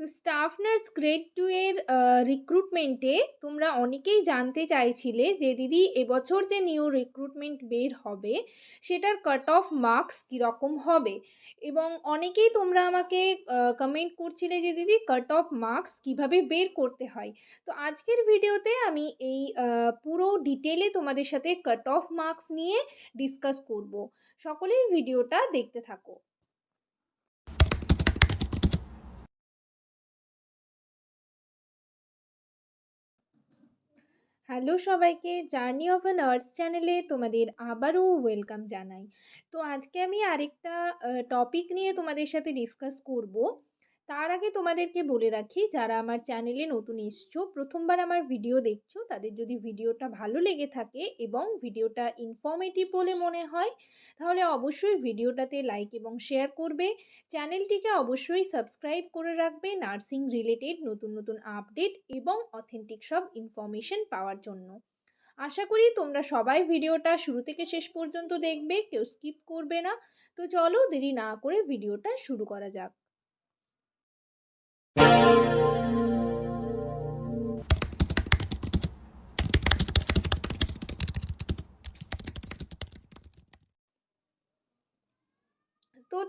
তো staff nurse grade two এর রিক্রুটমেন্টে তোমরা অনেকেই জানতে চাইছিলে যে, দিদি, এবছর যে নিউ রিক্রুটমেন্ট বের হবে, সেটার কাট অফ মার্কস কীরকম হবে? এবং অনেকেই তোমরা আমাকে কমেন্ট করছিলে যে, দিদি কাট অফ মার্কস কীভাবে বের করতে হয়? তো আজকের ভিডিওতে আমি এই পুরো ডিটেলে তোমাদের সাথে কাট অফ মার্কস নিয়ে ডিসকাস করব। সকলেই ভিডিওটা দেখতে থাকো। হ্যালো সবাইকে, জার্নি অফ অ্যান আর্টস চ্যানেলে তোমাদের আবারও ওয়েলকাম জানাই। তো আজকে আমি আরেকটা টপিক নিয়ে তোমাদের সাথে ডিসকাস করব। তার আগে তোমাদেরকে বলে রাখি, যারা আমার চ্যানেলে নতুন এসছো, প্রথমবার আমার ভিডিও দেখছ, তাদের যদি ভিডিওটা ভালো লেগে থাকে এবং ভিডিওটা ইনফর্মেটিভ বলে মনে হয়, তাহলে অবশ্যই ভিডিওটাতে লাইক এবং শেয়ার করবে। চ্যানেলটিকে অবশ্যই সাবস্ক্রাইব করে রাখবে নার্সিং রিলেটেড নতুন নতুন আপডেট এবং অথেন্টিক সব ইনফরমেশন পাওয়ার জন্য। আশা করি তোমরা সবাই ভিডিওটা শুরু থেকে শেষ পর্যন্ত দেখবে, কেউ স্কিপ করবে না। তো চলো দেরি না করে ভিডিওটা শুরু করা যাক। তো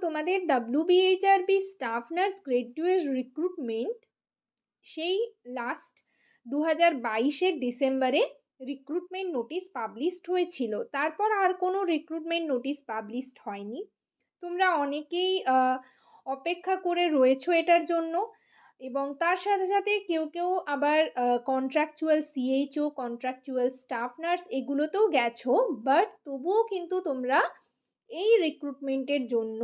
তোমাদের WBHRB staff nurse grade recruitment সেই লাস্ট দু হাজার বাইশের ডিসেম্বরে রিক্রুটমেন্ট নোটিশ পাবলিশড হয়েছিল। তারপর আর কোনো রিক্রুটমেন্ট নোটিশ পাবলিশড হয়নি। তোমরা অনেকেই অপেক্ষা করে রয়েছো এটার জন্য। এবং তার সাথে সাথে কেউ কেউ আবার contractual CHO contractual staff nurse এগুলোতেও গেছো বাট তবুও কিন্তু তোমরা এই রিক্রুটমেন্টের জন্য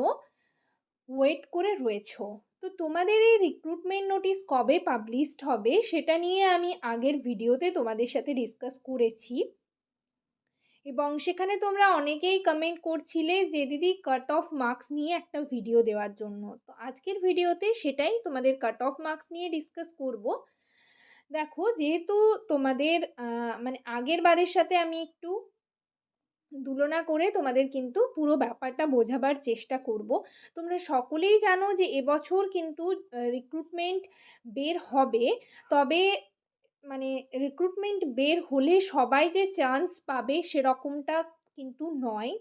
ওয়েট করে রয়েছো। তো তোমাদের এই রিক্রুটমেন্ট নোটিস কবে পাবলিশড হবে সেটা নিয়ে আমি আগের ভিডিওতে তোমাদের সাথে ডিসকাস করেছি। এবং সেখানে তোমরা অনেকেই কমেন্ট করছিলে যে, দিদি কাট অফ মার্কস নিয়ে একটা ভিডিও দেওয়ার জন্য। তো আজকের ভিডিওতে সেটাই তোমাদের কাট অফ মার্কস নিয়ে ডিসকাস করব। দেখো, যেহেতু তোমাদের মানে আগের বারের সাথে আমি একটু তুলনা করে তোমাদের কিন্তু পুরো ব্যাপারটা বোঝাবার চেষ্টা করব। তোমরা সকলেই জানো যে, এবছর কিন্তু রিক্রুটমেন্ট বের হবে। তবে মানে রিক্রুটমেন্ট বের হলে সবাই যে চান্স পাবে সেরকমটা কিন্তু নয়।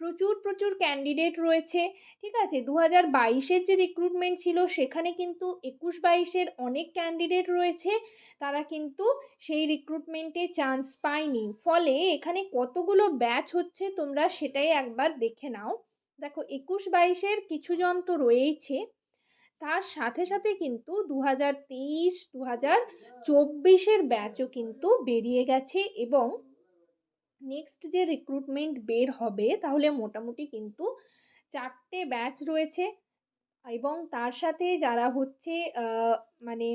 প্রচুর প্রচুর ক্যান্ডিডেট রয়েছে, ঠিক আছে? দু হাজার বাইশের যে রিক্রুটমেন্ট ছিল, সেখানে কিন্তু একুশ বাইশের অনেক ক্যান্ডিডেট রয়েছে, তারা কিন্তু সেই রিক্রুটমেন্টে চান্স পায়নি। ফলে এখানে কতগুলো ব্যাচ হচ্ছে, তোমরা সেটাই একবার দেখে নাও। দেখো, একুশ বাইশের কিছু জন তো রয়েইছে। তার সাথে সাথে কিন্তু দু হাজার তেইশ দু হাজার চব্বিশের ব্যাচও কিন্তু বেরিয়ে গেছে এবং নেক্সট যে রিক্রুটমেন্ট বের হবে তাহলে মোটামুটি কিন্তু চারটে ব্যাচ রয়েছে এবং তার সাথে যারা হচ্ছে মানে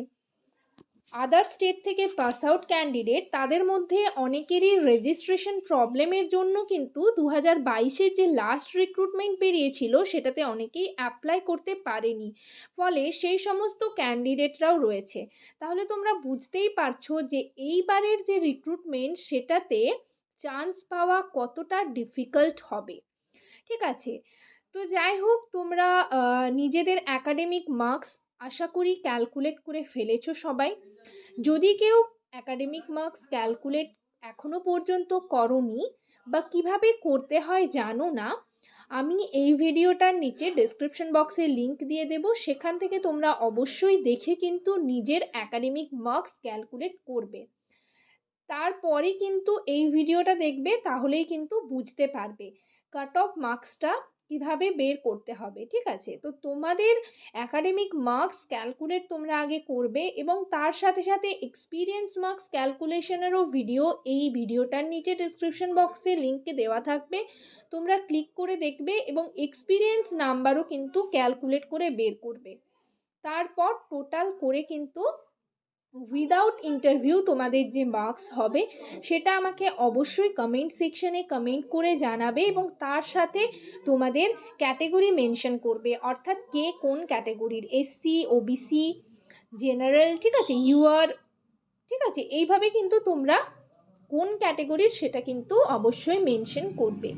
আদার স্টেট থেকে পাস আউট ক্যান্ডিডেট তাদের মধ্যে অনেকেরই রেজিস্ট্রেশন প্রবলেমের জন্য কিন্তু দু হাজার বাইশের যে লাস্ট রিক্রুটমেন্ট বেরিয়েছিল সেটাতে অনেকেই অ্যাপ্লাই করতে পারেনি। ফলে সেই সমস্ত ক্যান্ডিডেটরাও রয়েছে। তাহলে তোমরা বুঝতেই পারছ যে এইবারের যে রিক্রুটমেন্ট সেটাতে চান্স পাওয়া কতটা ডিফিকাল্ট হবে। ঠিক আছে? তো যাই হোক, তোমরা নিজেদের অ্যাকাডেমিক মার্কস আশা করি ক্যালকুলেট করে ফেলেছো সবাই। যদি কেউ অ্যাকাডেমিক মার্কস ক্যালকুলেট এখনও পর্যন্ত করনি বা কীভাবে করতে হয় জানো না, আমি এই ভিডিওটার নিচে ডেসক্রিপশন বক্সে লিংক দিয়ে দেব। সেখান থেকে তোমরা অবশ্যই দেখে কিন্তু নিজের অ্যাকাডেমিক মার্কস ক্যালকুলেট করবে। তারপরে কিন্তু এই ভিডিওটা দেখবে, তাহলেই কিন্তু বুঝতে পারবে। কাট অফ মার্কসটা কীভাবে বের করতে হবে, ঠিক আছে? তো তোমাদের অ্যাকাডেমিক মার্কস ক্যালকুলেট তোমরা আগে করবে এবং তার সাথে সাথে এক্সপিরিয়েন্স মার্কস ক্যালকুলেশনেরও ভিডিও এই ভিডিওটার নিচে ডিসক্রিপশন বক্সে লিঙ্কে দেওয়া থাকবে। তোমরা ক্লিক করে দেখবে এবং এক্সপিরিয়েন্স নাম্বারও কিন্তু ক্যালকুলেট করে বের করবে। তারপর টোটাল করে কিন্তু উইদাউট ইন্টারভিউ তোমাদের যে মার্কস হবে, সেটা আমাকে অবশ্যই কমেন্ট সেকশনে কমেন্ট করে জানাবে এবং তার সাথে তোমাদের ক্যাটেগরি মেনশন করবে। অর্থাৎ কে কোন ক্যাটেগরির এসসি ওবিসি জেনারেল ঠিক আছে? ইউআর ঠিক আছে? এইভাবে কিন্তু তোমরা কোন ক্যাটেগরির সেটা কিন্তু অবশ্যই মেনশন করবে।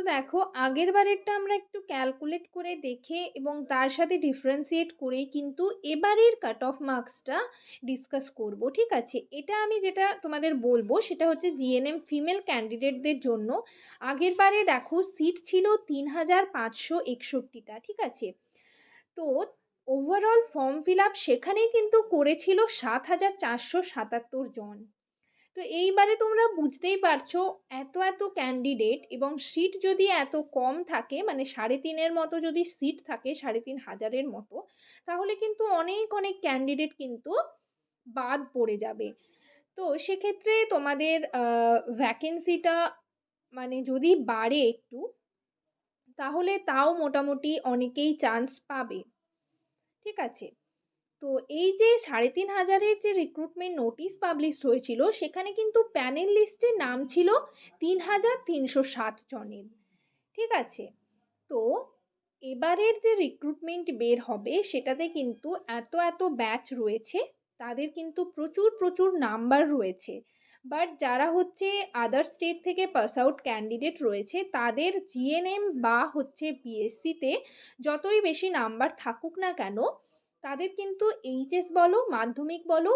তো দেখো, আগের বারেরটা আমরা একটু ক্যালকুলেট করে দেখে এবং তার সাথে ডিফারেন্সিয়েট করেই কিন্তু এবারের কাট অফ মার্কসটা ডিসকাস করব, ঠিক আছে? এটা আমি যেটা তোমাদের বলব, সেটা হচ্ছে জিএনএম ফিমেল ক্যান্ডিডেটদের জন্য। আগের বারে দেখো সিট ছিল তিন হাজার পাঁচশো একষট্টিটা, ঠিক আছে? তো ওভারঅল ফর্ম ফিল আপ সেখানেই কিন্তু করেছিল সাত হাজার চারশো সাতাত্তর জন। তো এইবারে তোমরা বুঝতেই পারছ এত এত ক্যান্ডিডেট এবং সিট যদি এত কম থাকে মানে সাড়ে তিনের মতো যদি সিট থাকে, সাড়ে তিন হাজারের মতো, তাহলে কিন্তু অনেক অনেক ক্যান্ডিডেট কিন্তু বাদ পড়ে যাবে। তো সেক্ষেত্রে তোমাদের ভ্যাকেন্সিটা মানে যদি বাড়ে একটু, তাহলে তাও মোটামুটি অনেকেই চান্স পাবে। ঠিক আছে? তো এই যে সাড়ে তিন হাজারের যে রিক্রুটমেন্ট নোটিশ পাবলিশ হয়েছিল, সেখানে কিন্তু প্যানেল লিস্টে নাম ছিল তিন হাজার তিনশো সাত জনের। ঠিক আছে? তো এবারের যে রিক্রুটমেন্ট বের হবে, সেটাতে কিন্তু এত এত ব্যাচ রয়েছে, তাদের কিন্তু প্রচুর প্রচুর নাম্বার রয়েছে। বাট যারা হচ্ছে আদার স্টেট থেকে পাস আউট ক্যান্ডিডেট রয়েছে, তাদের জিএনএম বা হচ্ছে বিএসসিতে যতই বেশি নাম্বার থাকুক না কেন তাদের কিন্তু এইচএস বলো, মাধ্যমিক বলো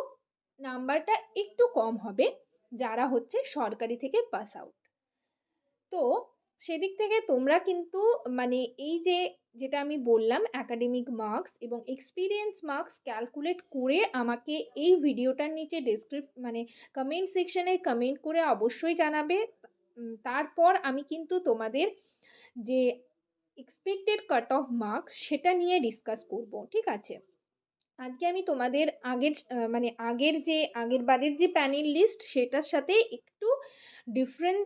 নাম্বারটা একটু কম হবে। যারা হচ্ছে সরকারি থেকে পাস আউট তো সেদিক থেকে তোমরা কিন্তু মানে এই যে যেটা আমি বললাম অ্যাকাডেমিক মার্কস এবং এক্সপিরিয়েন্স মার্কস ক্যালকুলেট করে আমাকে এই ভিডিওটার নিচে ডেসক্রিপ মানে কমেন্ট সেকশনে কমেন্ট করে অবশ্যই জানাবে। তারপর আমি কিন্তু তোমাদের যে এক্সপেক্টেড কাট অফ মার্কস সেটা নিয়ে ডিসকাস করব, ঠিক আছে? আজকে আমি তোমাদের আগের মানে আগের যে, আগের বারের যে প্যানেল লিস্ট সেটার সাথে একটু ডিফারেন্ট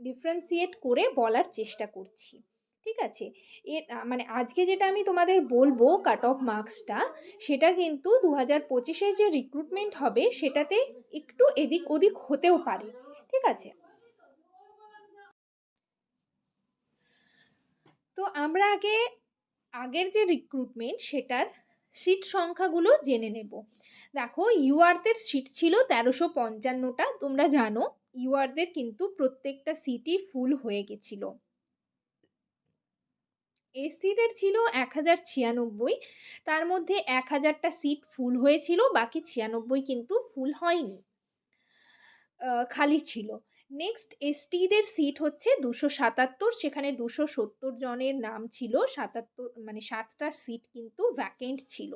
ডিফারেন্সিয়েট করে বলার চেষ্টা করছি। ঠিক আছে? এর মানে আজকে যেটা আমি তোমাদের বলব কাট অফ মার্কসটা সেটা কিন্তু দু হাজার পঁচিশে যে রিক্রুটমেন্ট হবে সেটাতে একটু এদিক ওদিক হতেও পারে। ঠিক আছে? তো আমরা আগে আগের যে রিক্রুটমেন্ট সেটার সিট সংখ্যাগুলো জেনে নেব। দেখো ইউআরদের সিট ছিল তেরোশো পঞ্চান্নটা, তোমরা জানো ইউআরদের কিন্তু প্রত্যেকটা সিটই ফুল হয়ে গেছিল। এসসিদের ছিল এক হাজার ছিয়ানব্বই, তার মধ্যে এক হাজারটা সিট ফুল হয়েছিল, বাকি ছিয়ানব্বই কিন্তু ফুল হয়নি। খালি ছিল। নেক্সট এসটিদের সিট হচ্ছে দুশো সাতাত্তর। সেখানে দুশো সত্তর জনের নাম ছিল, সাতাত্তর মানে সাতটা সিট কিন্তু ভ্যাকেন্ট ছিল।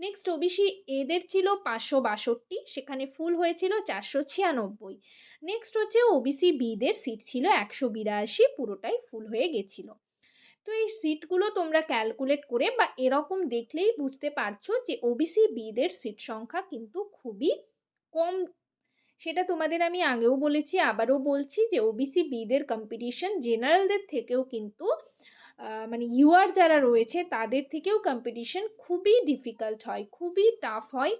নেক্সট ওবিসি এদের ছিল পাঁচশো বাষট্টি, সেখানে ফুল হয়েছিল চারশো ছিয়ানব্বই। নেক্সট হচ্ছে ওবিসি বিদের সিট ছিল একশো বিরাশি, পুরোটাই ফুল হয়ে গেছিল। তো এই সিটগুলো তোমরা ক্যালকুলেট করে বা এরকম দেখলেই বুঝতে পারছ যে ওবিসি বিদের সিট সংখ্যা কিন্তু খুবই কম সেটা তোমাদের আমি আগেও বলেছি, আবারও বলছি যে ওবিসি বিদের কম্পিটিশন জেনারেলদের থেকেও কিন্তু মানে ইউআর যারা রয়েছে তাদের থেকেও কম্পিটিশন খুবই ডিফিকাল্ট হয়, খুবই টাফ হয়।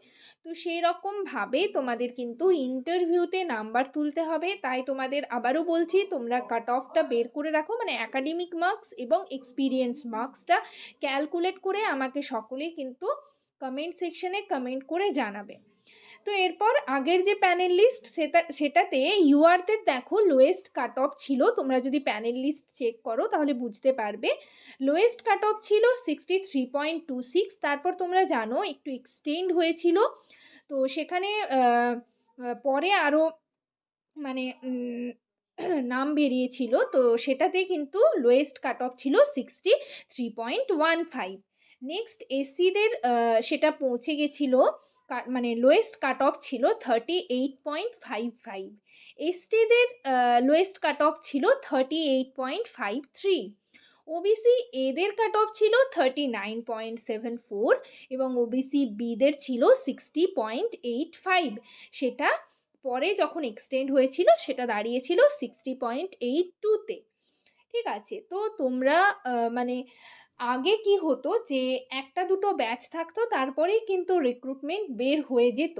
তো সেই রকমভাবে তোমাদের কিন্তু ইন্টারভিউতে নাম্বার তুলতে হবে। তাই তোমাদের আবারও বলছি, তোমরা কাট অফটা বের করে রাখো মানে অ্যাকাডেমিক মার্কস এবং এক্সপিরিয়েন্স মার্কসটা ক্যালকুলেট করে আমাকে সকলেই কিন্তু কমেন্ট সেকশনে কমেন্ট করে জানাবে। তো এরপর আগের যে প্যানেল লিস্ট সেটা, সেটাতে ইউআরদের দেখো লোয়েস্ট কাট অফ ছিল, তোমরা যদি প্যানেল লিস্ট চেক করো তাহলে বুঝতে পারবে। লোয়েস্ট কাট অফ ছিল sixty three point two six তারপর তোমরা জানো একটু এক্সটেন্ড হয়েছিল, তো সেখানে পরে আরও মানে নাম বেরিয়েছিল, তো সেটাতে কিন্তু লোয়েস্ট কাট অফ ছিল sixty three point one five next এসিদের সেটা পৌঁছে গেছিল মানে লোয়েস্ট কাট অফ ছিল thirty eight point five five এসটিদের lowest cut off ছিল thirty eight point five three OBC এদের কাট অফ ছিল thirty nine point seven four এবং ওবিসি বিদের ছিল সিক্সটি পয়েন্ট এইট ফাইভ সেটা পরে যখন এক্সটেন্ড হয়েছিল, সেটা দাঁড়িয়েছিল সিক্সটি পয়েন্ট এইট টুতে ঠিক আছে? তো তোমরা মানে আগে কি হতো যে একটা দুটো ব্যাচ থাকতো, তারপরেই কিন্তু রিক্রুটমেন্ট বের হয়ে যেত।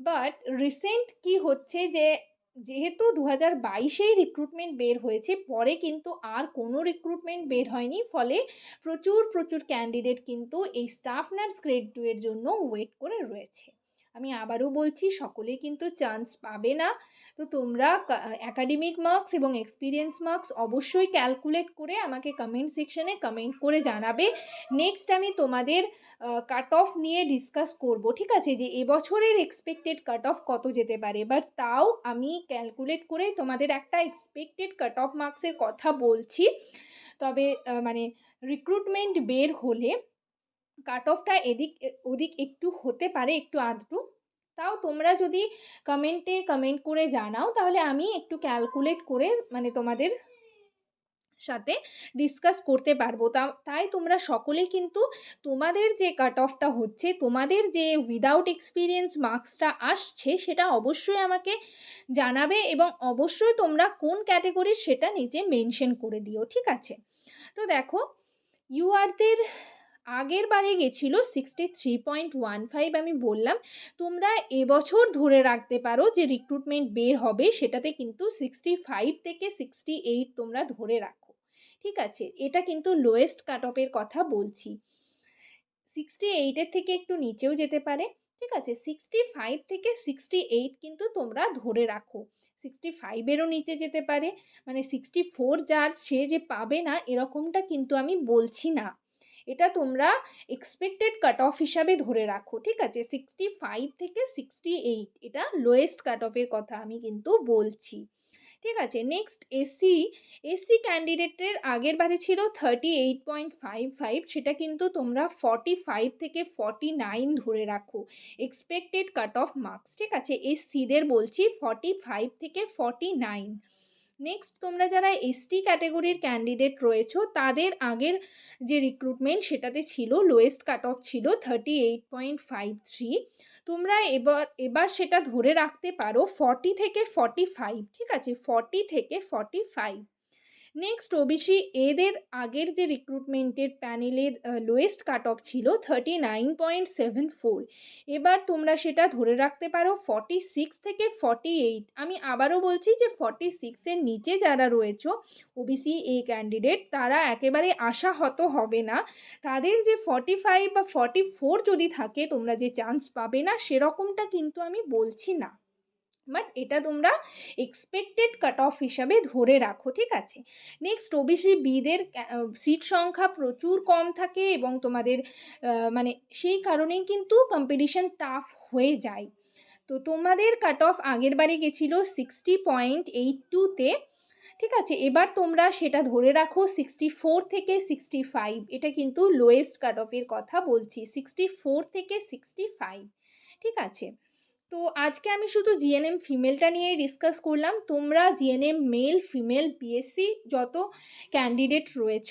বাট রিসেন্ট কি হচ্ছে যে, যেহেতু দু হাজার বাইশেই রিক্রুটমেন্ট বের হয়েছে, পরে কিন্তু আর কোনো রিক্রুটমেন্ট বের হয়নি, ফলে প্রচুর প্রচুর ক্যান্ডিডেট কিন্তু এই স্টাফ নার্স গ্রেড টু এর জন্য ওয়েট করে রয়েছে। আমি আবারও বলছি সকলে কিন্তু চান্স পাবে না। তো তোমরা অ্যাকাডেমিক মার্কস এবং এক্সপিরিয়েন্স মার্কস অবশ্যই ক্যালকুলেট করে আমাকে কমেন্ট সেকশনে কমেন্ট করে জানাবে। নেক্সট আমি তোমাদের কাট অফ নিয়ে ডিসকাস করব, ঠিক আছে? যে এবছরের এক্সপেক্টেড কাট অফ কত যেতে পারে? বাট তাও আমি ক্যালকুলেট করে তোমাদের একটা এক্সপেক্টেড কাট অফ মার্কসের কথা বলছি। তবে মানে রিক্রুটমেন্ট বের হলে কাট অফটা এদিক ওদিক একটু হতে পারে, একটু আধটু। তাও তোমরা যদি কমেন্টে কমেন্ট করে জানাও, তাহলে আমি একটু ক্যালকুলেট করে মানে তোমাদের সাথে ডিসকাস করতে পারব। তাই তোমরা সকলেই কিন্তু তোমাদের যে কাট অফটা হচ্ছে, তোমাদের যে উইদাউট এক্সপিরিয়েন্স মার্কসটা আসছে, সেটা অবশ্যই আমাকে জানাবে এবং অবশ্যই তোমরা কোন ক্যাটেগরির সেটা নিচে মেনশন করে দিও, ঠিক আছে? তো দেখো ইউআরদের আগের বারে গেছিল sixty three point one five আমি বললাম। তোমরা এবছর ধরে রাখতে পারো যে রিক্রুটমেন্ট বের হবে, সেটাতে কিন্তু সিক্সটি ফাইভ থেকে সিক্সটি এইট তোমরা ধরে রাখো। ঠিক আছে? এটা কিন্তু লোয়েস্ট কাট অফের কথা বলছি। সিক্সটি এইটের থেকে একটু নিচেও যেতে পারে। ঠিক আছে? সিক্সটি ফাইভ থেকে সিক্সটি এইট কিন্তু তোমরা ধরে রাখো। সিক্সটি ফাইভেরও নিচে যেতে পারে। মানে সিক্সটি ফোর যার সে যে পাবে না, এরকমটা কিন্তু আমি বলছি না। এটা তোমরা এক্সপেক্টেড কাট অফ হিসাবে ধরে রাখো, ঠিক আছে? সিক্সটি ফাইভ থেকে সিক্সটি এইট এটা লোয়েস্ট কাট অফের কথা আমি কিন্তু বলছি, ঠিক আছে? নেক্সট এসসি এসসি ক্যান্ডিডেটের আগের বারে ছিল thirty eight point five five সেটা কিন্তু তোমরা ফর্টি ফাইভ থেকে ফর্টি নাইন ধরে রাখো এক্সপেক্টেড কাট অফ মার্কস ঠিক আছে? এসসিদের বলছি ফর্টি ফাইভ থেকে ফর্টি নাইন নেক্সট তোমরা যারা এসটি ক্যাটাগরির ক্যান্ডিডেট রয়েছো, তাদের আগের যে রিক্রুটমেন্ট সেটাতে ছিল লোয়েস্ট কাট অফ ছিল thirty eight point five three তোমরা এবার এবার সেটা ধরে রাখতে পারো ফর্টি থেকে ফর্টি ফাইভ ঠিক আছে? ফর্টি থেকে ফর্টি ফাইভ নেক্সট ওবিসি এদের আগের যে রিক্রুটমেন্টের প্যানেলের লোয়েস্ট কাট অফ ছিল thirty nine point seven four এবার তোমরা সেটা ধরে রাখতে পারো ফর্টি সিক্স থেকে ফর্টি এইট আমি আবারও বলছি যে ফর্টি সিক্সের নিচে যারা রয়েছ ওবিসি এ ক্যান্ডিডেট তারা একেবারে আশাহত হবে না। তাদের যে ফর্টি ফাইভ বা ফর্টি ফোর যদি থাকে, তোমরা যে চান্স পাবে না, সেরকমটা কিন্তু আমি বলছি না। বাট এটা তোমরা এক্সপেক্টেড কাট অফ হিসাবে ধরে রাখো, ঠিক আছে? নেক্সট ওবিসি বিদের সিট সংখ্যা প্রচুর কম থাকে এবং তোমাদের মানে সেই কারণেই কিন্তু কম্পিটিশন টাফ হয়ে যায়। তো তোমাদের কাট অফ আগের বারে গেছিল সিক্সটি পয়েন্ট এইট টুতে ঠিক আছে? এবার তোমরা সেটা ধরে রাখো সিক্সটি ফোর থেকে সিক্সটি ফাইভ এটা কিন্তু লোয়েস্ট কাট অফের কথা বলছি সিক্সটি ফোর থেকে সিক্সটি ফাইভ ঠিক আছে? তো আজকে আমি শুধু জিএনএম ফিমেলটা নিয়েই ডিসকাস করলাম। তোমরা জিএনএম মেল ফিমেল বিএসসি যত ক্যান্ডিডেট রয়েছ,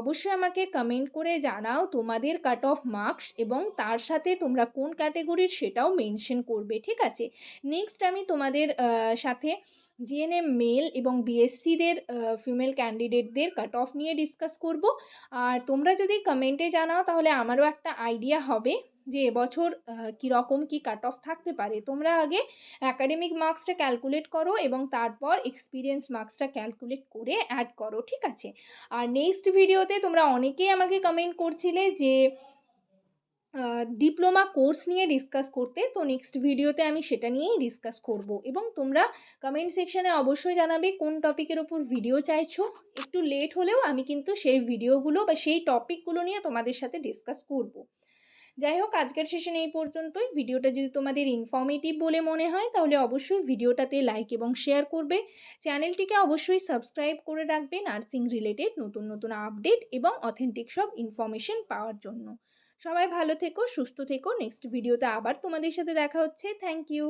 অবশ্যই আমাকে কমেন্ট করে জানাও তোমাদের কাট অফ মার্কস এবং তার সাথে তোমরা কোন ক্যাটেগরির সেটাও মেনশন করবে, ঠিক আছে? নেক্সট আমি তোমাদের সাথে জিএনএম মেল এবং বিএসসিদের ফিমেল ক্যান্ডিডেটদের কাট অফ নিয়ে ডিসকাস করব। আর তোমরা যদি কমেন্টে জানাও তাহলে আমারও একটা আইডিয়া হবে। যে এবছর কীরকম কী কাট অফ থাকতে পারে, তোমরা আগে অ্যাকাডেমিক মার্কসটা ক্যালকুলেট করো এবং তারপর এক্সপিরিয়েন্স মার্কসটা ক্যালকুলেট করে অ্যাড করো, ঠিক আছে? আর নেক্সট ভিডিওতে তোমরা অনেকেই আমাকে কমেন্ট করছিলে যে ডিপ্লোমা কোর্স নিয়ে ডিসকাস করতে, তো নেক্সট ভিডিওতে আমি সেটা নিয়েই ডিসকাস করব। এবং তোমরা কমেন্ট সেকশানে অবশ্যই জানাবে কোন টপিকের ওপর ভিডিও চাইছো। একটু লেট হলেও আমি কিন্তু সেই ভিডিওগুলো বা সেই টপিকগুলো নিয়ে তোমাদের সাথে ডিসকাস করব। যাই হোক, আজকের সেশন এই পর্যন্তই। ভিডিওটা যদি তোমাদের ইনফর্মেটিভ বলে মনে হয়, তাহলে অবশ্যই ভিডিওটাতে লাইক এবং শেয়ার করবে। চ্যানেলটিকে অবশ্যই সাবস্ক্রাইব করে রাখবে নার্সিং রিলেটেড নতুন নতুন আপডেট এবং অথেন্টিক সব ইনফরমেশন পাওয়ার জন্য। সবাই ভালো থেকো, সুস্থ থেকো। নেক্সট ভিডিওতে আবার তোমাদের সাথে দেখা হচ্ছে। Thank you